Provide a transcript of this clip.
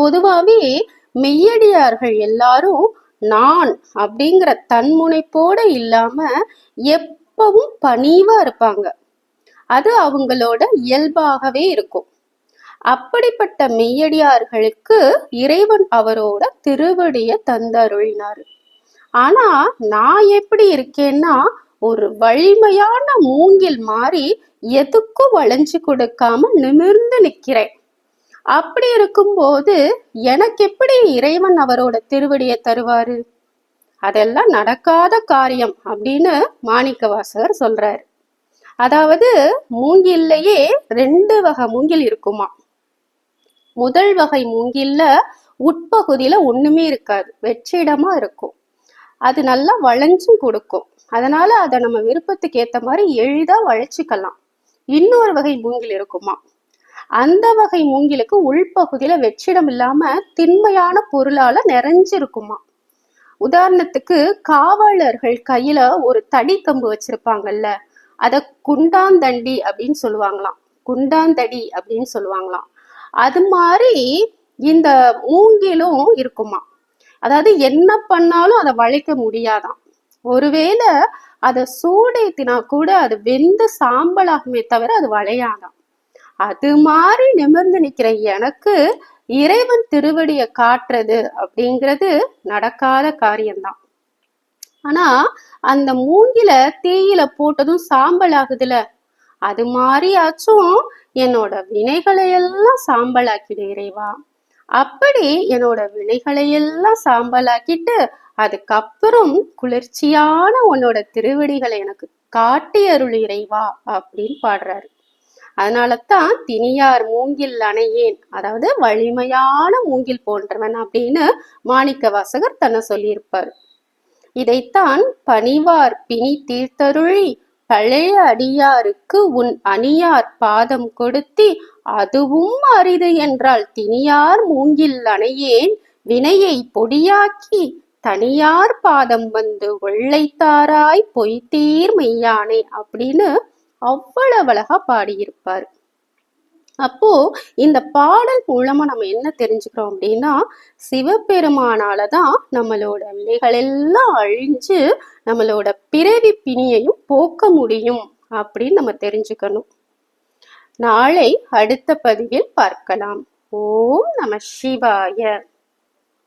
பொதுவாகவே மெய்யடியார்கள் எல்லாரும் நான் அப்படிங்கிற தன்முனைப்போட இல்லாம எப்பவும் பணிவா இருப்பாங்க. அது அவங்களோட இயல்பாகவே இருக்கும். அப்படிப்பட்ட மெய்யடியார்களுக்கு இறைவன் அவரோட திருவடியை தந்தருளினார். ஆனா நான் எப்படி இருக்கேன்னா ஒரு வலிமையான மூங்கில் மாறி எதுக்கும் வளைஞ்சு கொடுக்காம நிமிர்ந்து நிக்கிறேன். அப்படி இருக்கும்போது எனக்கு எப்படி இறைவன் அவரோட திருவடியை தருவாரு? அதெல்லாம் நடக்காத காரியம் அப்படின்னு மாணிக்கவாசகர் சொல்றாரு. அதாவது மூங்கில்லையே ரெண்டு வகை மூங்கில் இருக்குமா? முதல் வகை மூங்கில்ல உட்பகுதியில ஒண்ணுமே இருக்காது. வெற்றிடமா இருக்கும். அது நல்லா வளைஞ்சும் கொடுக்கும். அதனால அதை நம்ம விருப்பத்துக்கு ஏத்த மாதிரி எளிதா வளைச்சிக்கலாம். இன்னொரு வகை மூங்கில் இருக்குமா? அந்த வகை மூங்கிலுக்கு உள்பகுதியில வெற்றிடம் இல்லாம திண்மையான பொருளால நிறைஞ்சிருக்குமா? உதாரணத்துக்கு காவலர்கள் கையில ஒரு தடி கம்பு வச்சிருப்பாங்கல்ல அத குண்டாந்தண்டி அப்படின்னு சொல்லுவாங்களாம். குண்டாந்தடி அப்படின்னு சொல்லுவாங்களாம். அது மாதிரி இந்த மூங்கிலும் இருக்குமா? அதாவது என்ன பண்ணாலும் அதை வளைக்க முடியாதாம் ஒருவேளை அதை சூடேத்தினா கூட அது வெந்து சாம்பலாகுமே தவிர அது வளையாதாம். அது மாதிரி நிமிர்ந்து நிற்கிற எனக்கு இறைவன் திருவடியை காட்டுறது அப்படிங்கிறது நடக்காத காரியம்தான். ஆனா அந்த மூங்கில தீயில போட்டதும் சாம்பல் ஆகுதுல. அது மாதிரியாச்சும் என்னோட வினைகளை எல்லாம் சாம்பலாக்கிடு இறைவா. அப்படி என்னோட வினைகளை எல்லாம் சாம்பலாக்கிட்டு அதுக்கப்புறம் குளிர்ச்சியான உன்னோட திருவடிகளை எனக்கு காட்டி அருள் இறைவா அப்படின்னு பாடுறாரு. அதனால தான் தினியார் மூங்கில் அணையேன். அதாவது வலிமையான மூங்கில் போன்றவன் அப்படின்னு மாணிக்க வாசகர் தன்னை சொல்லியிருப்பார். இதைத்தான் பணிவார் பிணி தீர்த்தருளி பழைய அடியாருக்கு உன் அணியார் பாதம் கொடுத்தி அதுவும் அரிது என்றால் தினியார் மூங்கில் அணையேன் வினையை பொடியாக்கி தனியார் பாதம் வந்து வெள்ளைத்தாராய் பொய்த்தீர் மெய்யானே அப்படின்னு அவ்வளவு அழகா பாடியிருப்பார். அப்போ இந்த பாடல் மூலமா நம்ம என்ன தெரிஞ்சுக்கிறோம் அப்படின்னா சிவபெருமானால தான் நம்மளோட விலைகள் எல்லாம் அழிஞ்சு நம்மளோட பிறவி பிணியையும் போக்க முடியும் அப்படின்னு நம்ம தெரிஞ்சுக்கணும். நாளை அடுத்த பதிவில் பார்க்கலாம். ஓம் நம சிவாய.